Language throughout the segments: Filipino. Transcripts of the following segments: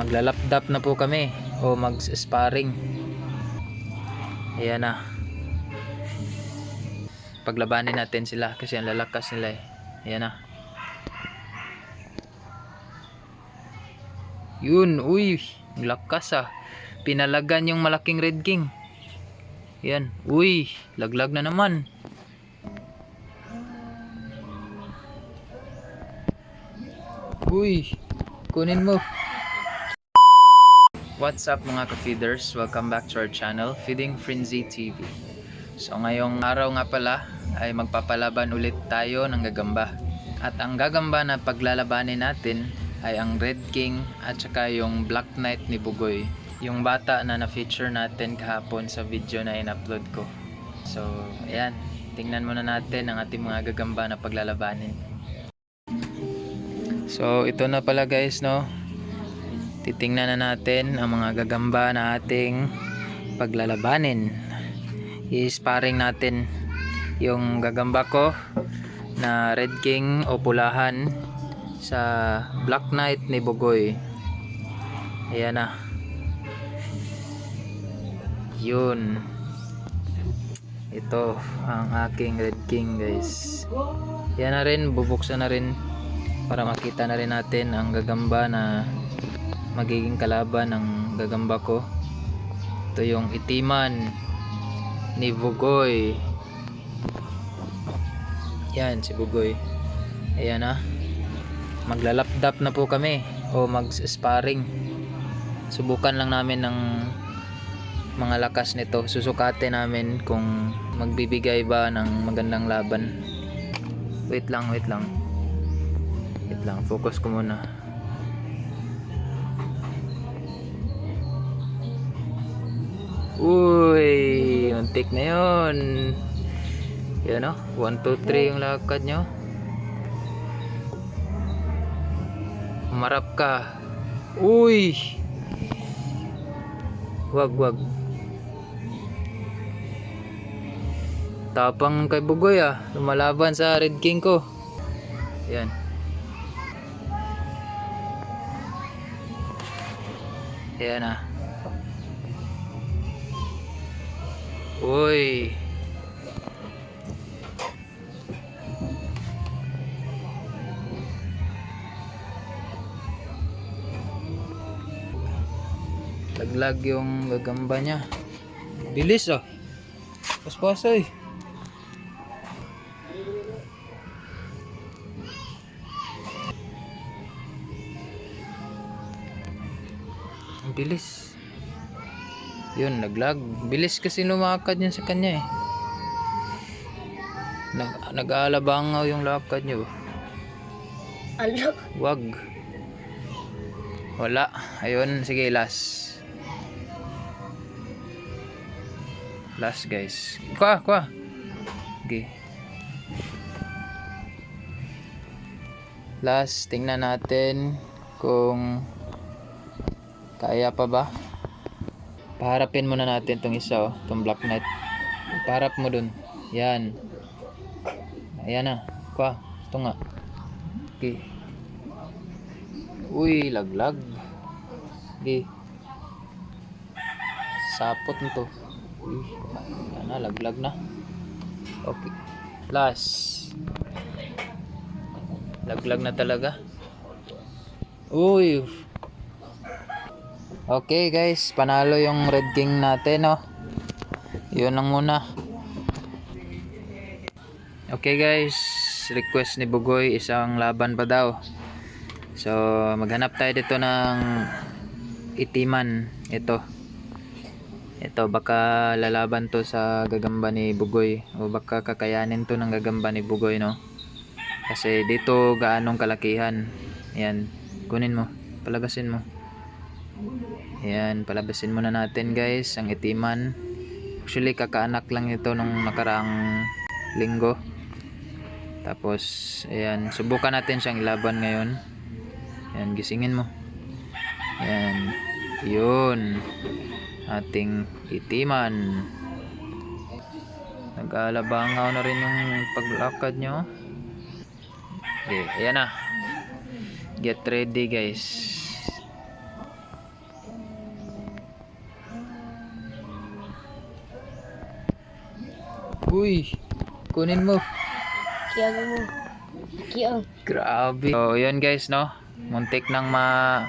maglalapdap na po kami o mag-sparring. Ayan na. Paglabanin natin sila kasi ang lalakas nila eh. Ayan na. Yun uy lakas ah. Pinalagan yung malaking red king. Yan uy laglag na naman. Uy kunin mo What's up mga ka-feeders? Welcome back to our channel, Feeding Frenzy TV. So ngayong araw nga pala ay magpapalaban ulit tayo ng gagamba. At ang gagamba na paglalabanin natin ay ang Red King at saka yung Black Knight ni Bugoy. Yung bata na na-feature natin kahapon sa video na in-upload ko. So ayan, tingnan muna natin ang ating mga gagamba na paglalabanin. So ito na pala guys no, titingnan na natin ang mga gagamba na ating paglalabanin. I-sparring natin yung gagamba ko na Red King o pulahan sa Black Knight ni Bugoy. Ayan na. Yun. Ito ang aking Red King guys. Yan na rin. Bubuksan na rin para makita na rin natin ang gagamba na magiging kalaban ng gagamba ko. Ito yung itiman ni Bugoy. Yan si Bugoy. Ayan na maglalapdap na po kami o mag sparring subukan lang namin ng mga lakas nito. Susukatin namin kung magbibigay ba ng magandang laban. Wait lang wait lang. Wait lang focus ko muna Uy, untik na yun. Yan o, 1, 2, 3 yung lakad nyo. Marap ka. Uy! Wag, wag. Tapang kay Bugoy ah. Lumalaban sa Red King ko. Yan. Yan ah. Uy. Laglag yung gagamba niya. Bilis ah. Paspasoy. Ang bilis. Yun, naglag. Bilis kasi lumakad niya sa kanya eh. Nag nag-aalabangaw yung lakad niya. oh. Ano? Wag. Wala. Ayun, sige, last. Last, guys. Kuha, kuha. Okay. Last, tingnan natin kung kaya pa ba. Paharapin muna natin tong isa, oh, tong Black Knight. Paharap mo dun. Yan. Ayan na. Kuha. Ito nga. Okay. Uy, laglag. Okay. Sapot nito. Uy, yan na, laglag na. Okay. Last. Laglag na talaga. Uy. Okay guys, panalo yung Red King natin, no. Yun lang muna. Okay guys, request ni Bugoy isang laban pa daw. So, maghanap tayo dito ng itiman. Ito. Ito, baka lalaban to sa gagamba ni Bugoy. O baka kakayanin to ng gagamba ni Bugoy, no? Kasi dito gaanong kalakihan. Ayan, kunin mo. Palabasin mo. Ayan, palabasin muna natin guys, ang itiman. Actually, kakaanak lang ito nung nakaraang linggo. Tapos, ayan, subukan natin siyang ilaban ngayon. Ayan, gisingin mo. Ayan, yun. Ating itiman. Nag-aalabangaw na rin yung paglakad nyo. Okay, ayan na. Get ready guys. Uy, kunin mo. Kiyang mo. Kiyang. Grabe. So, yun guys, no? Muntik nang ma...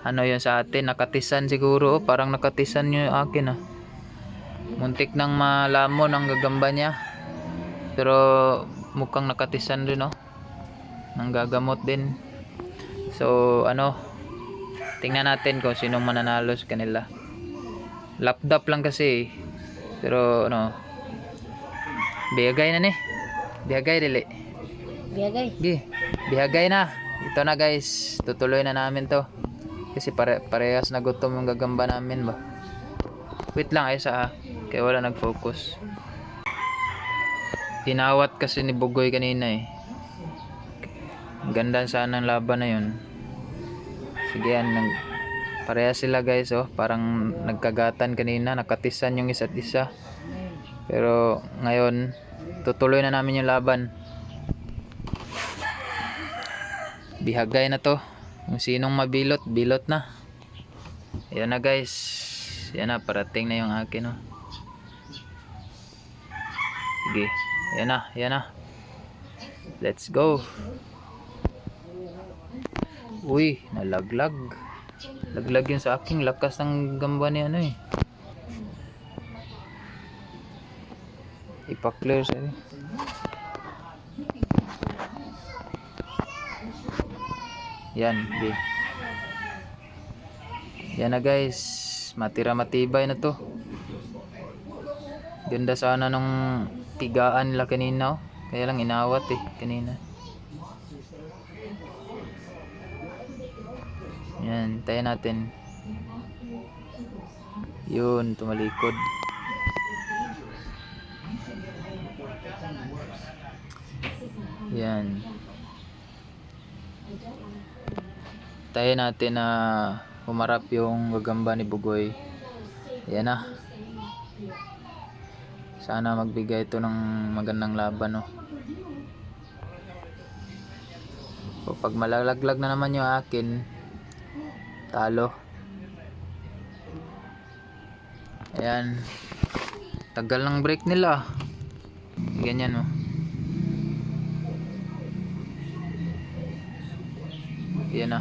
Ano yun sa atin, nakatisan siguro. oh. Parang nakatisan yung akin, ah. Muntik nang malamon ang gagamba niya. Pero mukhang nakatisan rin, no? Nang gagamot din. So, ano? Tingnan natin kung sinong mananalo sa kanila. Lapdap lang kasi, eh. Pero, ano? Biyagay na ni. Biyagay, dili. Biyagay. Gi, bihagay na. Ito na guys, tutuloy na namin to. Kasi pare parehas na gutom yung gagamba namin ba. Wait lang ay sa kaya wala nag-focus. Tinawat kasi ni Bugoy kanina eh. Ganda sana ng laban na yun. Sige yan, nag, parehas sila guys oh. Parang nagkagatan kanina, nakatisan yung isa't isa. Pero ngayon, tutuloy na namin yung laban. bihagay na to. Kung sinong mabilot bilot na. Yan na guys. Yan na parating na yung akin oh. sige. Yan na yan na. Let's go. Uy nalaglag. Laglag yun sa aking lakas ng gamba ni ano eh ipa-clear sa Yan, di. Yan na guys. Matira matibay na to. Ganda sana nung tigaan nila kanina oh. Kaya lang inawat eh kanina. Yan, tayo natin. Yun, tumalikod. Yan. tayo natin na humarap yung gagamba ni Bugoy. Yan na. Sana magbigay ito ng magandang laban no? O pag malalaglag na naman yung akin talo. Ayan. Tagal ng break nila. Ganyan oh. Yan na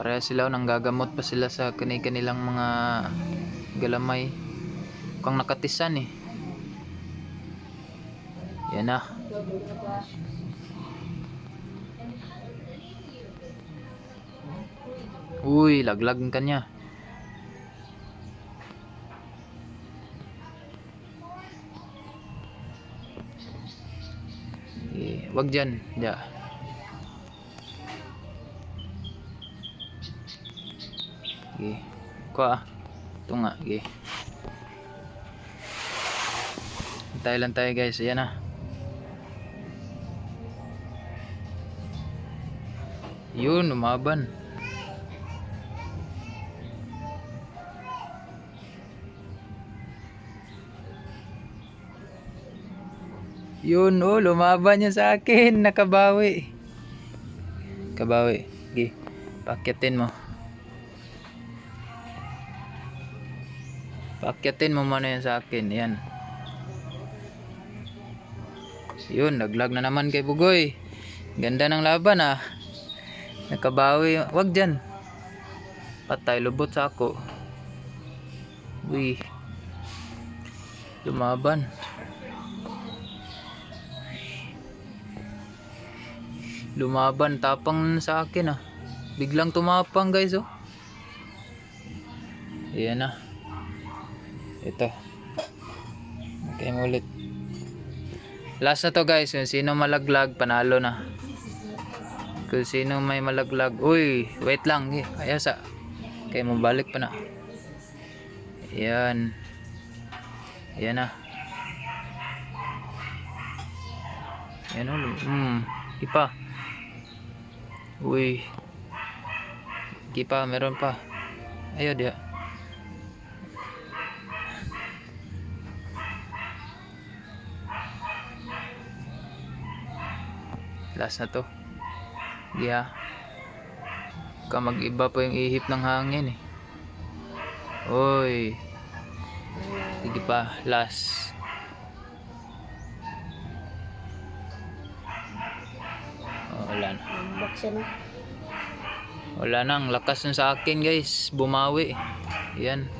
Pareha sila nang gagamot pa sila sa kani-kanilang mga galamay. Mukhang nakatisan eh. Yan na. Uy, laglag ang kanya. Eh, wag dyan. Diyan. Sige. Kuha ah. Ito nga. Sige. Hintay lang tayo guys. Ayan na. Yun, umaban. Yun, oh, lumaban niya sa akin. Nakabawi. Kabawi. Sige. Pakyatin mo. Paakyatin mo muna yan sa akin. Yan. Yun, naglag na naman kay Bugoy. Ganda ng laban ah. Nakabawi. Wag dyan. Patay, lubot sa ako. Uy. Lumaban. Lumaban. Tapang sa akin ah. Biglang tumapang guys oh. Ayan na. Ito. Okay mo ulit. Last na to guys. Kung sino malaglag, panalo na. Kung sino may malaglag. Uy, wait lang. Eh, ayasa. Okay, mabalik pa na. Ayan. Ayan na. Ayan o. Hmm. Ipa. Uy. Ipa, meron pa. Ayaw dia. last na to. Yeah kamag iba pa yung ihip ng hangin eh. Oy. Sige pa last. Oh, wala na. Wala na ang lakas nun sa akin guys. Bumawi. Yan.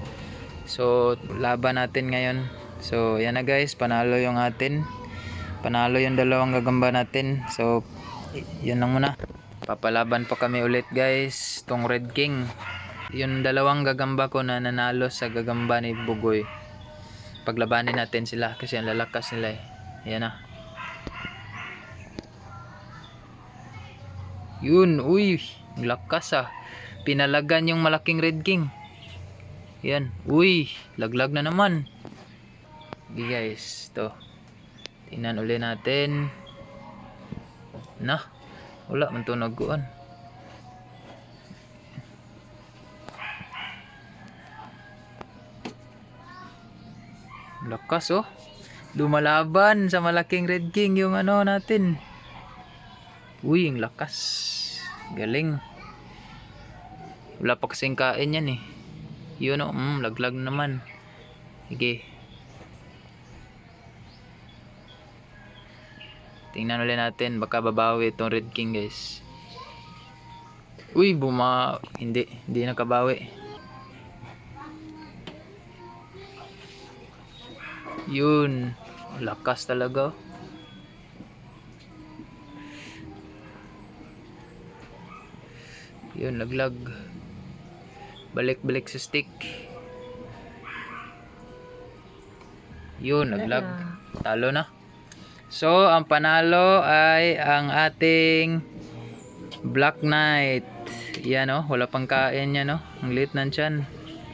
So laban natin ngayon. So yan na guys. Panalo yung atin. Panalo yung dalawang gagamba natin. So, y- yan lang muna. Papalaban pa kami ulit guys. Tong Red King. Yung dalawang gagamba ko na nanalo sa gagamba ni Bugoy. Paglabanin natin sila kasi ang lalakas nila eh. Yan na. Yun, uy, lakas ah. Pinalagan yung malaking Red King. Yan, uy, laglag na naman. Sige guys, to. Tingnan uli natin. Na, wala man to naguan. Lakas oh. Lumalaban sa malaking Red King yung ano natin. Uy, ang lakas. Galing. Wala pa kasing kain yan eh. Yun o, mm, laglag naman. Sige. Tingnan ulit natin. Baka babawi itong Red King guys. Uy, buma... Hindi. Hindi nakabawi. Yun. Lakas talaga. Yun, laglag. Balik-balik sa stick. Yun, laglag. Talo na. So, ang panalo ay ang ating Black Knight. Yan oh, wala pang kain yan oh. Ang liit ng tiyan.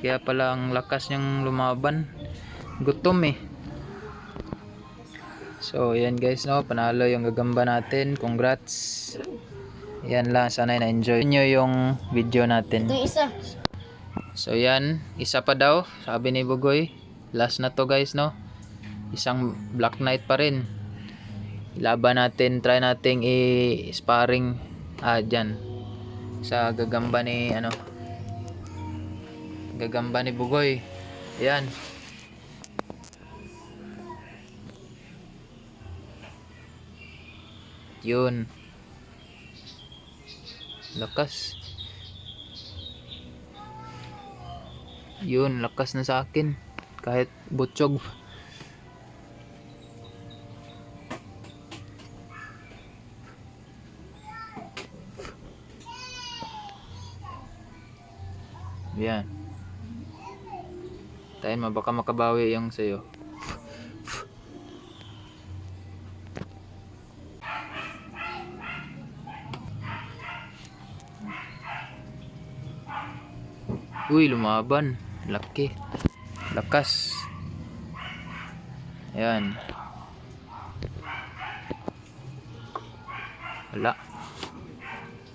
Kaya pala ang lakas niyang lumaban. Gutom eh. So, yan guys no, panalo yung gagamba natin. Congrats. Yan lang, sana na-enjoy nyo yung video natin. Ito isa. So yan, isa pa daw, sabi ni Bugoy. Last na to guys, no? Isang Black Knight pa rin. Laban natin, try nating i-sparring ah, dyan. Sa gagamba ni, ano, gagamba ni Bugoy. Yan. Yun. Lakas. Yun, lakas na sa akin. Kahit butchog. Yan. Tayo mo, baka makabawi yung sa'yo. Uy, lumaban. Laki. Lakas. Ayan. Wala.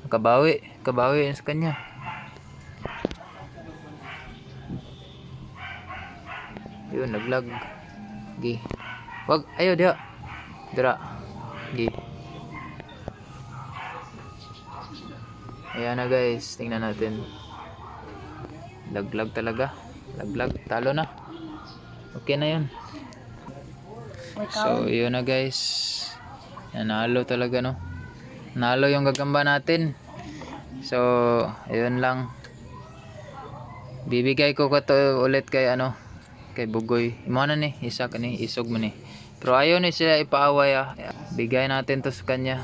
Kabawi. Kabawi sa kanya. Yun, naglag. Gi. Wag, ayo dia. Dira. Gi. Ayan na guys, tingnan natin. Laglag talaga. Laglag. Talo na. Okay na yun. So, yun na guys. Nanalo talaga no. Nalo yung gagamba natin. So, ayun lang. Bibigay ko ka to ulit kay ano, kay Bugoy. Imo na ni, isa ka ni, isog mo ni. Pero ayaw ni sila ipaaway ah. Bigay natin to sa kanya.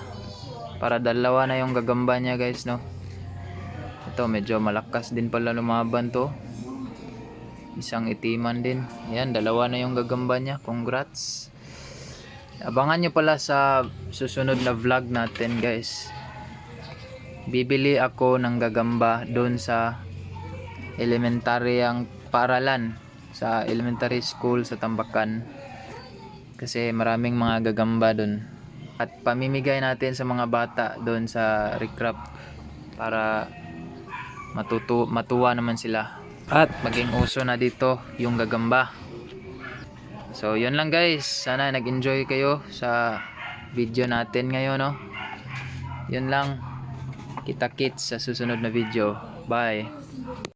Para dalawa na yung gagamba niya guys no. Ito medyo malakas din pala lumaban to. Isang itiman din. Yan, dalawa na yung gagamba niya. Congrats. Abangan nyo pala sa susunod na vlog natin guys. Bibili ako ng gagamba doon sa elementary ang paralan sa elementary school sa Tambakan. Kasi maraming mga gagamba doon. At pamimigay natin sa mga bata doon sa recrap para matutu matuwa naman sila. At maging uso na dito yung gagamba. So, yun lang guys. Sana nag-enjoy kayo sa video natin ngayon, no? Yun lang. Kita kits sa susunod na video. Bye.